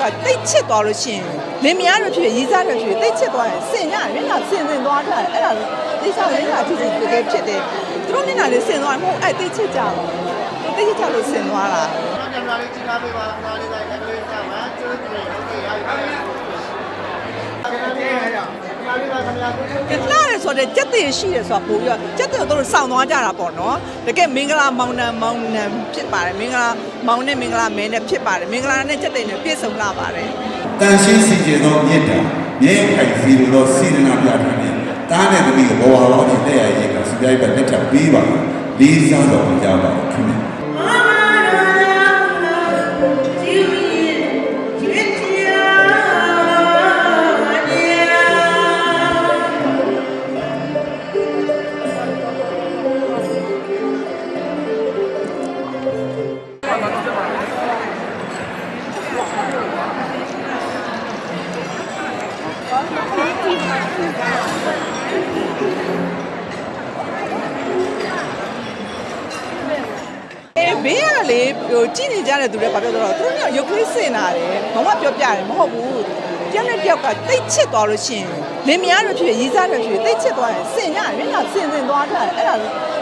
ကတိတ်ချစ်သွားလို့ရှိရင်လင်မယားတို့ဖြစ်ရေးစားတယ်ဖြစ်တိတ်ချစ်သွားရင်စင်ရတယ်မျက်နှာစင်စင်သွားတာအဲ့ဒါတိတ်ချမျက်နှာကြည့်ကြည့်တကယ်ဖြစ်တယ်သူတို့မျက်နှာလေးစင်သွားမဟုတ်အဲ့တိတ်ချစ်ကြပါဘူးတိတ်ချစ်ကြလို့စင်သွားတာကျွန်တော်လည်းကြည့်ထားပေးပါလားကျွန်တော်လည်းလည်းကြပါကျွန်တော်လည်းဟုတ်ကဲ့ရပါပြီ။အဲ့ဒါလည်းရရ။ကျွန်တော်လည်းခင်ဗျားတို့ ဆိုတော့ကြက်တည်ရှိတယ်ဆိုတာပို့ပြီးတော့ကြက်တည်တို့စောင့်သွားကြတာပေါ့နော်တကယ်မင်္ဂလာမောင်နှံမောင်နှံဖြစ်ပါတယ်မင်္ဂလာမောင်နဲ့မင်္ဂလာမဲနဲ့ဖြစ်ပါတယ်မင်္ဂလာနဲ့ကြက်တည်နဲ့ပြည့်စုံလာပါတယ်တန်ရှင်းစီကျေသောမြတ်တာမြဲခိုင်စီလိုသောစေတနာပြထားတဲ့တားတဲ့သမီးကိုဘဝတော်အဖြစ်လက်ရရေးကစပြိုက်ပဲလက်ထပ်ပြီးပါလေးစားတော်ကြပါခင်ဗျာအေး ဘေးကလေဟိုကြည့်နေကြတဲ့သူတွေဘာပြောတော့သူတို့ကရုပ်ကလေးစင်လာတယ်ဘာမှပြောပြတယ်မဟုတ်ဘူးတယောက်နဲ့တယောက်ကတိတ်ချစ်သွားလို့ရှိရင်လင်မယားတို့ဖြစ်ရေးစားတို့ဖြစ်တိတ်ချစ်သွားရင်စင်ကြမျက်နှာစင်စင်သွားတာအဲ့ဒါ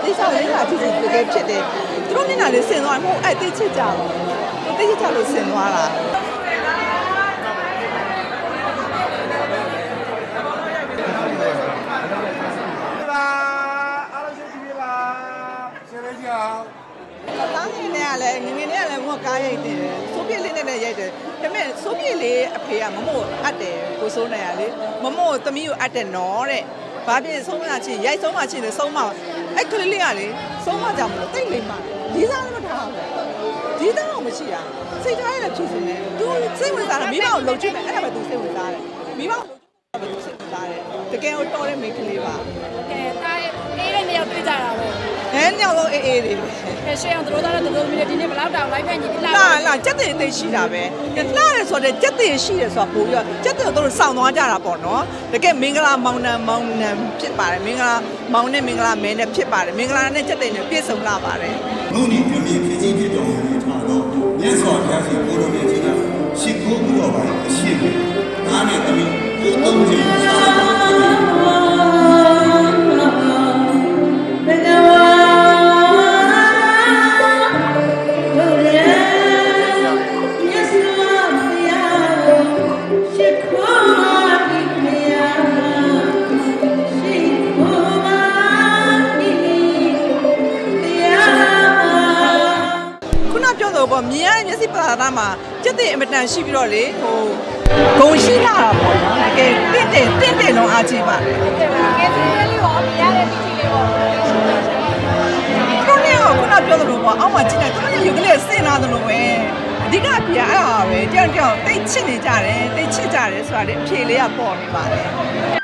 တိတ်ဆောက်မျက်နှာချစ်ချစ်တကယ်ဖြစ်တယ်သူတို့မျက်နှာလေးစင်သွားမဟုတ်အဲ့တိတ်ချစ်ကြဘူးတိတ်ချစ်ကြလို့စင်သွားတာ ပါအားလုံးရှိပြီပါရှင်လေးကြီးအောင် ။သားငယ်နဲ့က လည်းငငယ်လေးကလည်းမဟုတ်ကားရိုက်တယ်စိုးပြေလေးနဲ့လည်းရိုက်တယ်ဒါပေမဲ့စိုးပြေလေးအဖေကမမို့အပ်တယ်ကိုစိုးနေရလေမမို့သမီးကိုအပ်တယ်နော်တဲ့ဘာဖြစ်ဆုံးမချင်းရိုက်ဆုံးမချင်းလည်းဆုံးမအဲ့ကလေးလေးကလေဆုံးမကြမလို့တိတ်လိမ့်ပါဒီစားလည်းမထားဘူးဒီသားအောင်မရှိတာစိတ်ထားရတဲ့ဖြစ်စဉ်နဲ့သူစိတ်ဝင်စားတာမိဘကိုလုံချင်တယ်အဲ့ဒါပဲသူစိတ်ဝင်စားတယ်မိဘကိုလုံချင်တယ်ဘယ်သူစိတ်ဝင်စားတယ်တကယ်တော့တော်တဲ့မိန်းကလေးပါတကယ်သားရဲ့အေးလည်းမရောက်တွေ့ကြတာပဲ အဲညောင်လုံးအေးအေးလေးပဲ။ကဲရှေ့အောင်တို့သားတဲ့တို့မျိုးဒီနေ့ဘယ်လောက်တောင်လိုက်ဖက်ညီပြလာလာလာကြက်တင်သိရှိတာပဲလာရဲဆိုတော့ကြက်တင်ရှိတယ်ဆိုတာပို့ပြီးတော့ကြက်တင်တို့စောင့်သွားကြတာပေါ့နော်တကယ်မင်္ဂလာမောင်နှံမောင်နှံဖြစ်ပါတယ်မင်္ဂလာမောင်နဲ့မင်္ဂလာမဲနဲ့ဖြစ်ပါတယ်မင်္ဂလာနဲ့ကြက်တင်နဲ့ပြည့်စုံလာပါတယ်မုန်ဒီပြမြေဖြစ်ချင်းဖြစ်တော်မူထားသောမြတ်စွာဘုရားရှင်ကိုတော်မြတ်ကြီးကရှိခိုးမှုတော် ပြောတော့ပေါ့မြင်ရတဲ့မျက်စိပသာနာမှာကြက်တင်အမတန်ရှိပြီးတော့လေဟိုဂုံရှိလာတာပေါ့နော်တကယ်တင့်တယ်တင့်တယ်လုံးအားကြီးပါတယ်ကဲကဲစီလေးလေးရောမြင်ရတဲ့ပီတီလေးပေါ့သူတို့လည်းခုနပြောသလိုပေါ့အောက်မှာကြည့်နေသူတို့ရုပ်ကလေးစင်လာသလိုပဲအဓိကအပြအဲ့ဒါပဲတယောက်တယောက်တိတ်ချစ်နေကြတယ်တိတ်ချစ်ကြတယ်ဆိုတာလေအဖြေလေးကပေါ်နေပါတယ်